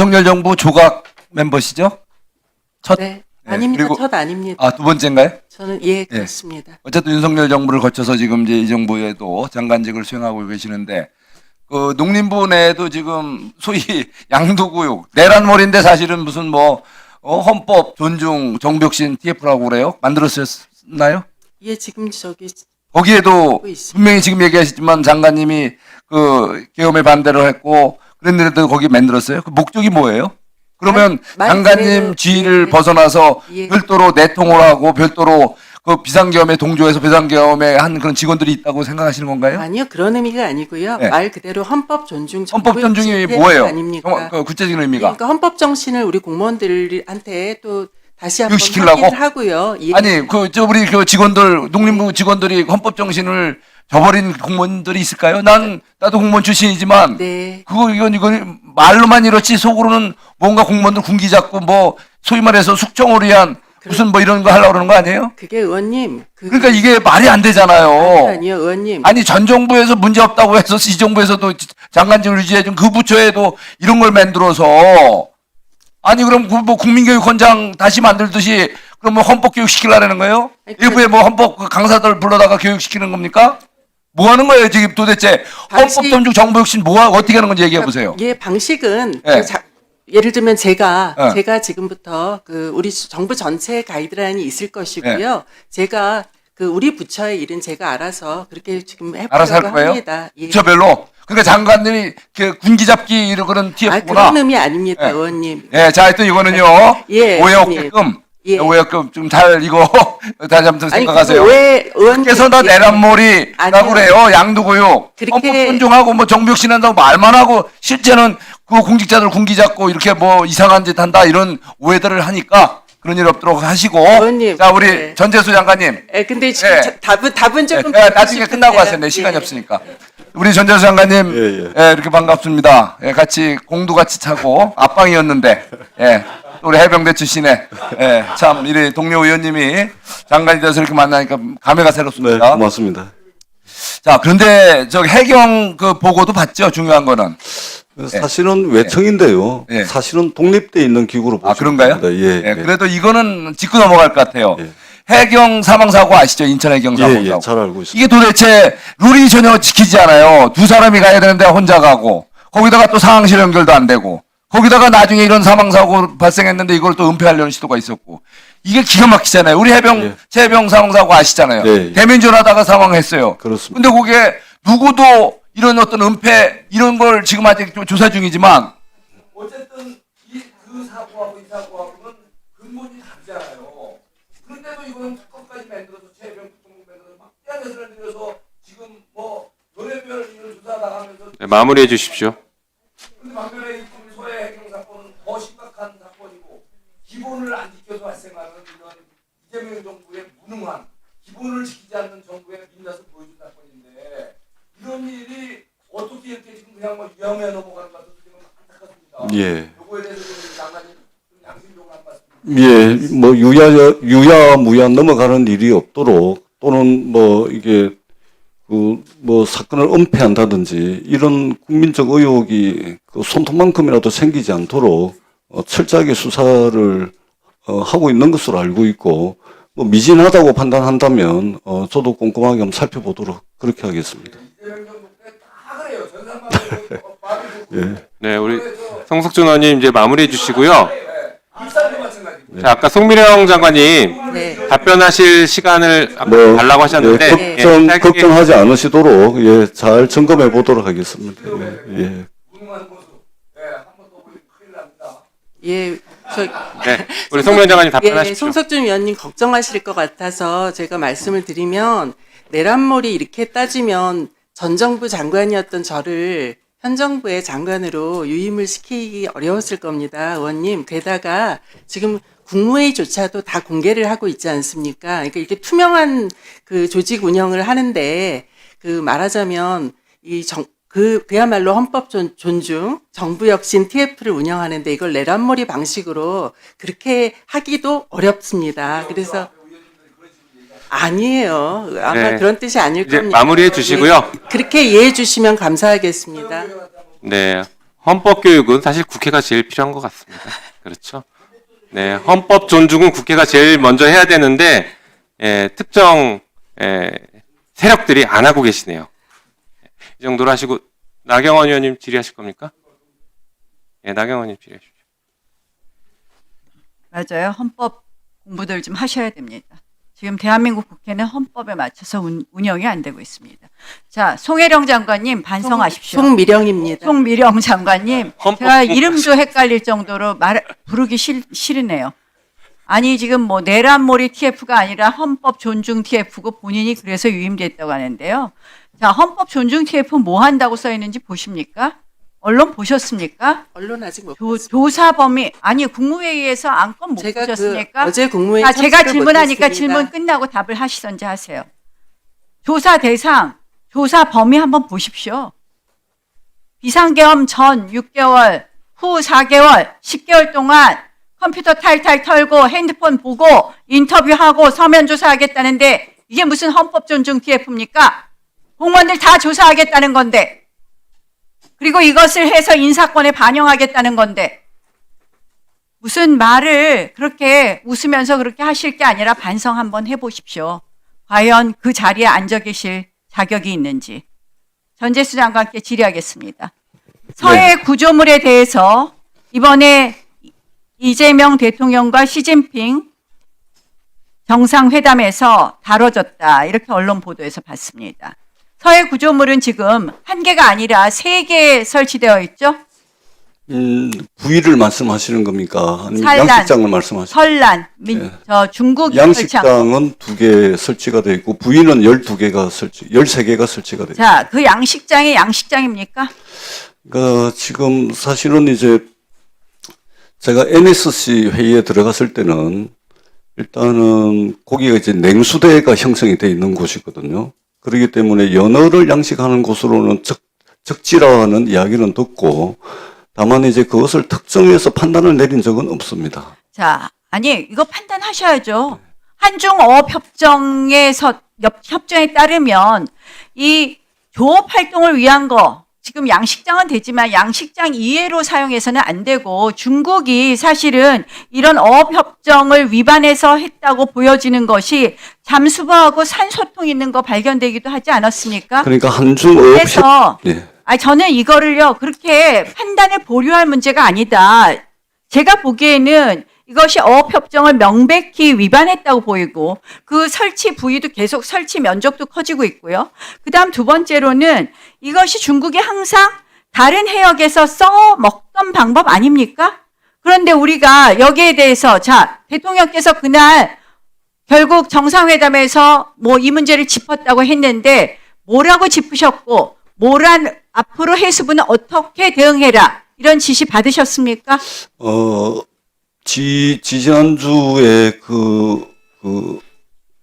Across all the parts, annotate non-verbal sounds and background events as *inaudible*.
윤석열 정부 조각 멤버시죠? 첫, 네. 네, 아닙니다. 그리고- 첫 아닙니다. 아, 두 번째인가요? 저는 예 그렇습니다. 어쨌든 윤석열 정부를 거쳐서 지금 이제 이 정부에도 장관직을 수행하고 계시는데 그 농림부 내에도 지금 소위 *laughs* 양도구역 내란몰인데 사실은 무슨 뭐 어, 헌법 존중 정벽신 TF라고 그래요? 만들었었나요? 예 지금 저기 거기에도. 분명히 지금 얘기하시지만 장관님이 그 계엄에 반대를 했고 그랬는데도 거기 만들었어요. 그 목적이 뭐예요? 그러면 말- 말 장관님 그대로- 지위를 예. 벗어나서 예. 별도로 내통을 하고 별도로 그 비상계엄에 동조해서 비상계엄에 한 그런 직원들이 있다고 생각하시는 건가요? 아니요 그런 의미가 아니고요. 네. 말 그대로 헌법 존중 헌법 정부의 존중이 뭐예요? 아닙니까? 정말 그 구체적인 의미가 그러니까 헌법 정신을 우리 공무원들한테 또 다시 한번? 확인을 하고요. 예. 아니 그 저 우리 그 직원들 농림부 직원들이 헌법 정신을 저버린 공무원들이 있을까요? 난 나도 공무원 출신이지만 네. 그거 이건 이건 말로만 이렇지 속으로는 뭔가 공무원들 군기 잡고 뭐 소위 말해서 숙청을 위한 무슨 뭐 이런 거 하려고 그러는 거 아니에요? 그게 의원님 그 그러니까 이게 말이 안 되잖아요. 아니요 의원님 아니 전 정부에서 문제 없다고 해서 이 정부에서도 장관직을 유지해 준 그 부처에도 이런 걸 만들어서 아니 그럼 그뭐 국민교육원장 다시 만들듯이 그러면 헌법 교육 시키려는 거예요? 그- 일부에 뭐 헌법 그 강사들 불러다가 교육 시키는 겁니까? 뭐 하는 거예요 지금 도대체 방식- 헌법 존중 정부 혁신 뭐 하- 어떻게 하는 건지 얘기해 보세요. 예 방식은 예. 그 자- 예를 들면 제가 예. 제가 지금부터 그 우리 정부 전체 가이드라인이 있을 것이고요. 예. 제가 그 우리 부처의 일은 제가 알아서 그렇게 지금 알아서 할 해보려고 거예요? 합니다. 예. 부처별로 그러니까 장관님이 그 군기 잡기 이런 그런 아 TF구나. 그런 의미 아닙니다, 예. 의원님. 예, 자, 하여튼 이거는요. 예, 오해 의원님. 없게끔. 예. 오해 없게끔 좀 잘 이거 *laughs* 다시 한번 아니 생각하세요. 왜 의원님 그래서 나 예. 내란몰이라고. 그래요. 양도구역. 그렇게- 헌법 존중하고 뭐 정벽 신 한다고 말만 하고 실제는 그 공직자들 군기 잡고 이렇게 뭐 이상한 짓 한다 이런 오해들을 하니까 그런 일 없도록 하시고. 의원님, 자, 우리 네. 전재수 장관님. 예, 근데 지금 예. 자- 답은 답은 조금 예, 듣고 나중에 끝나고 싶은데요. 하세요. 내 시간이 예. 없으니까. 우리 전재수 장관님, 예, 예, 이렇게 반갑습니다. 예, 같이 공도 같이 차고 앞방이었는데, 예, 우리 해병대 출신의, 예, 참 이리 동료 의원님이 장관이 돼서 이렇게 만나니까 감회가 네, 새롭습니다. 고맙습니다. 자, 그런데 저 해경 그 보고도 봤죠. 중요한 거는. 사실은 외청인데요. 예. 사실은 독립돼 있는 기구로 아, 보시면 그런가요? 됩니다. 예, 예, 예. 그래도 이거는 짚고 넘어갈 것 같아요. 예. 해경 사망 사고 아시죠? 인천 해경 예, 사망 예, 사고. 잘 알고 있습니다. 이게 도대체 룰이 전혀 지키지 않아요. 두 사람이 가야 되는데 혼자 가고 거기다가 또 상황실 연결도 안 되고 거기다가 나중에 이런 사망 사고 발생했는데 이걸 또 은폐하려는 시도가 있었고 이게 기가 막히잖아요. 우리 해병 예. 최해병 사망 사고 아시잖아요. 예, 예. 대면전 하다가 사망했어요. 그렇습니다. 근데 그게 누구도 이런 어떤 은폐 이런 걸 지금 아직 좀 조사 중이지만 어쨌든 이 그 사고하고 이 사고하고는 근본이 다르잖아요. 그런데도 이거는 특검까지 만들어서 최병 특검 만들어서 막대한 예산을 들여서 지금 뭐 별의별 이런 조사 나가면서 네, 마무리해 주십시오. 근데 반면에 이 소해 해경 사건은 더 심각한 사건이고 기본을 안 지켜서 발생하는 이런 이재명 정부의 무능한 기본을 지키지 않는 정부의 민낯을 이런 일이 어떻게 이렇게 지금 그냥 뭐 위험해 넘어가는 것 같아서 지금 안타깝습니다. 예. 요거에 대해서 좀 장관님 좀 양심적으로 한 말씀. 예, 뭐 유야 유야 무야 넘어가는 일이 없도록 또는 뭐 이게 그 뭐 사건을 은폐한다든지 이런 국민적 의혹이 그 손톱만큼이라도 생기지 않도록 어, 철저하게 수사를 어, 하고 있는 것으로 알고 있고 뭐 미진하다고 판단한다면 어, 저도 꼼꼼하게 한번 살펴보도록 그렇게 하겠습니다. 예. 네, 우리 성석준 의원님 이제 마무리해 주시고요. 자, 아까 송미령 장관님 네. 답변하실 시간을 아까 뭐 달라고 하셨는데 예, 예, 걱정 짧게- 걱정하지 않으시도록 예, 잘 점검해 보도록 하겠습니다. 예, 예. 예, 예, 저 네, *laughs* 우리 송미령 장관님 예, 답변하십시오. 송석준 위원님 걱정하실 것 같아서 제가 말씀을 드리면 내란몰이 이렇게 따지면 전 정부 장관이었던 저를 현 정부의 장관으로 유임을 시키기 어려웠을 겁니다, 의원님. 게다가 지금 국무회의조차도 다 공개를 하고 있지 않습니까? 그러니까 이렇게 투명한 그 조직 운영을 하는데 그 말하자면 이 정, 그, 그야말로 헌법 존, 존중, 정부 혁신 TF를 운영하는데 이걸 내란몰이 방식으로 그렇게 하기도 어렵습니다. 그래서 아니에요. 아마 네. 그런 뜻이 아닐 이제 겁니다. 마무리해 주시고요. 예, 그렇게 이해해 주시면 감사하겠습니다. 네, 헌법 교육은 사실 국회가 제일 필요한 것 같습니다. 그렇죠? 네, 헌법 존중은 국회가 제일 먼저 해야 되는데 예, 특정 예, 세력들이 안 하고 계시네요. 이 정도로 하시고 나경원 의원님 질의하실 겁니까? 예, 나경원 의원님 질의하십시오. 맞아요. 헌법 공부들 좀 하셔야 됩니다. 지금 대한민국 국회는 헌법에 맞춰서 운, 운영이 안 되고 있습니다. 자, 송혜령 장관님 반성하십시오. 송미령입니다. 송미령 장관님, *laughs* 헌법 제가 공- 이름도 헷갈릴 정도로 말 부르기 싫, 싫으네요. 아니 지금 뭐 내란몰이 TF가 아니라 헌법 존중 TF고 본인이 그래서 유임됐다고 하는데요. 자, 헌법 존중 TF 뭐 한다고 써 있는지 보십니까? 언론 보셨습니까? 언론 아직 못 조, 봤습니다. 조사 범위 아니 국무회의에서 안건 못 제가 그 보셨습니까? 어제 국무회의 아, 제가 참석을 질문하니까 못했습니다. 질문 끝나고 답을 하시던지 하세요. 조사 대상, 조사 범위 한번 보십시오. 비상계엄 전 6개월, 후 4개월, 10개월 동안 컴퓨터 탈탈 털고 핸드폰 보고 인터뷰하고 서면 조사하겠다는데 이게 무슨 헌법 존중 TF입니까? 공무원들 다 조사하겠다는 건데 그리고 이것을 해서 인사권에 반영하겠다는 건데 무슨 말을 그렇게 웃으면서 그렇게 하실 게 아니라 반성 한번 해보십시오. 과연 그 자리에 앉아 계실 자격이 있는지. 전재수 장관께 질의하겠습니다. 서해 구조물에 대해서 이번에 이재명 대통령과 시진핑 정상회담에서 다뤄졌다. 이렇게 언론 보도에서 봤습니다. 서해 구조물은 지금 한 개가 아니라 세 개 설치되어 있죠. 음, 부위를 말씀하시는 겁니까? 아니면 산란, 양식장을 말씀하시는 설란, 민, 예. 저 거. 양식장은 두 개 설치가 돼 있고 부위는 12개가 설치, 13개가 설치가 돼 있고. 자, 그 양식장이 양식장입니까? 그러니까 지금 사실은 이제 제가 NSC 회의에 들어갔을 때는 일단은 거기가 이제 냉수대가 형성이 돼 있는 곳이거든요. 그렇기 때문에 연어를 양식하는 곳으로는 적, 적지라는 이야기는 듣고 다만 이제 그것을 특정해서 판단을 내린 적은 없습니다. 자, 아니, 이거 판단하셔야죠. 한중어업 협정에서 엽- 협정에 따르면 이 조업 활동을 위한 거, 지금 양식장은 되지만 양식장 이외로 사용해서는 안 되고 중국이 사실은 이런 어업 협정을 위반해서 했다고 보여지는 것이 잠수부하고 산소통 있는 거 발견되기도 하지 않았습니까? 그러니까 한중 어업 협, 그래서 예. 아 저는 이거를요 그렇게 판단을 보류할 문제가 아니다. 제가 보기에는 이것이 어업협정을 명백히 위반했다고 보이고 그 설치 부위도 계속 설치 면적도 커지고 있고요. 그 다음 두 번째로는 이것이 중국이 항상 다른 해역에서 써 먹던 방법 아닙니까? 그런데 우리가 여기에 대해서 자 대통령께서 그날 결국 정상회담에서 뭐 이 문제를 짚었다고 했는데 뭐라고 짚으셨고 뭐란 앞으로 해수부는 어떻게 대응해라 이런 지시 받으셨습니까? 어, 지, 지지난주에 그, 그,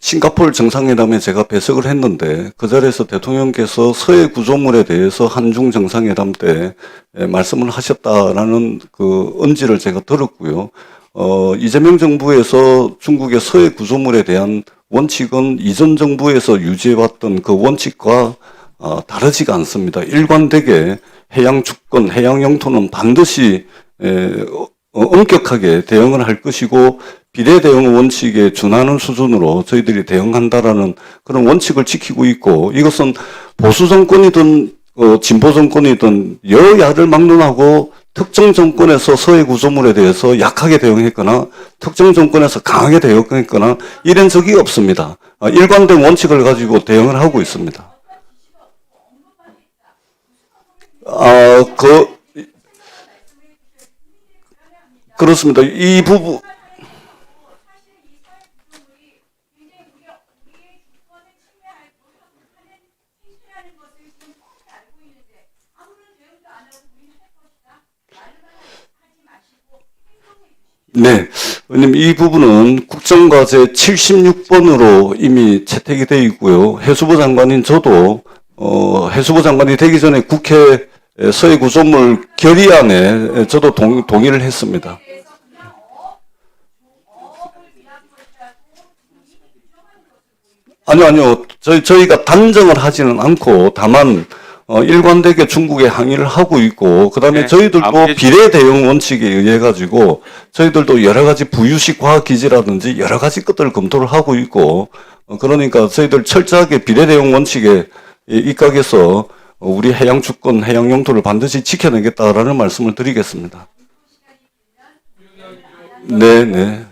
싱가포르 정상회담에 제가 배석을 했는데 그 자리에서 대통령께서 서해 구조물에 대해서 한중 정상회담 때 예, 말씀을 하셨다라는 그 언지를 제가 들었고요. 어, 이재명 정부에서 중국의 서해 구조물에 대한 원칙은 이전 정부에서 유지해왔던 그 원칙과 어, 다르지가 않습니다. 일관되게 해양 주권, 해양 영토는 반드시 에, 어, 엄격하게 대응을 할 것이고 비례 대응 원칙에 준하는 수준으로 저희들이 대응한다라는 그런 원칙을 지키고 있고 이것은 보수 정권이든 어, 진보 정권이든 여야를 막론하고 특정 정권에서 서해 구조물에 대해서 약하게 대응했거나 특정 정권에서 강하게 대응했거나 이런 적이 없습니다. 아, 일관된 원칙을 가지고 대응을 하고 있습니다. 아, 그, 그렇습니다. 이 부분, 네. 왜냐면 이 부분은 국정과제 76번으로 이미 채택이 되어 있고요. 해수부 장관인 저도, 어, 해수부 장관이 되기 전에 국회 서해 구조물 결의안에 저도 동, 동의를 했습니다. 아니요, 아니요. 저희, 저희가 단정을 하지는 않고, 다만, 어, 일관되게 중국에 항의를 하고 있고 그다음에 네, 저희들도 아무리- 비례 대응 원칙에 의해 가지고 저희들도 여러 가지 부유식 과학 기지라든지 여러 가지 것들을 검토를 하고 있고 어, 그러니까 저희들 철저하게 비례 대응 원칙에 이- 입각해서 어, 우리 해양 주권, 해양 영토를 반드시 지켜내겠다라는 말씀을 드리겠습니다. 네, 네.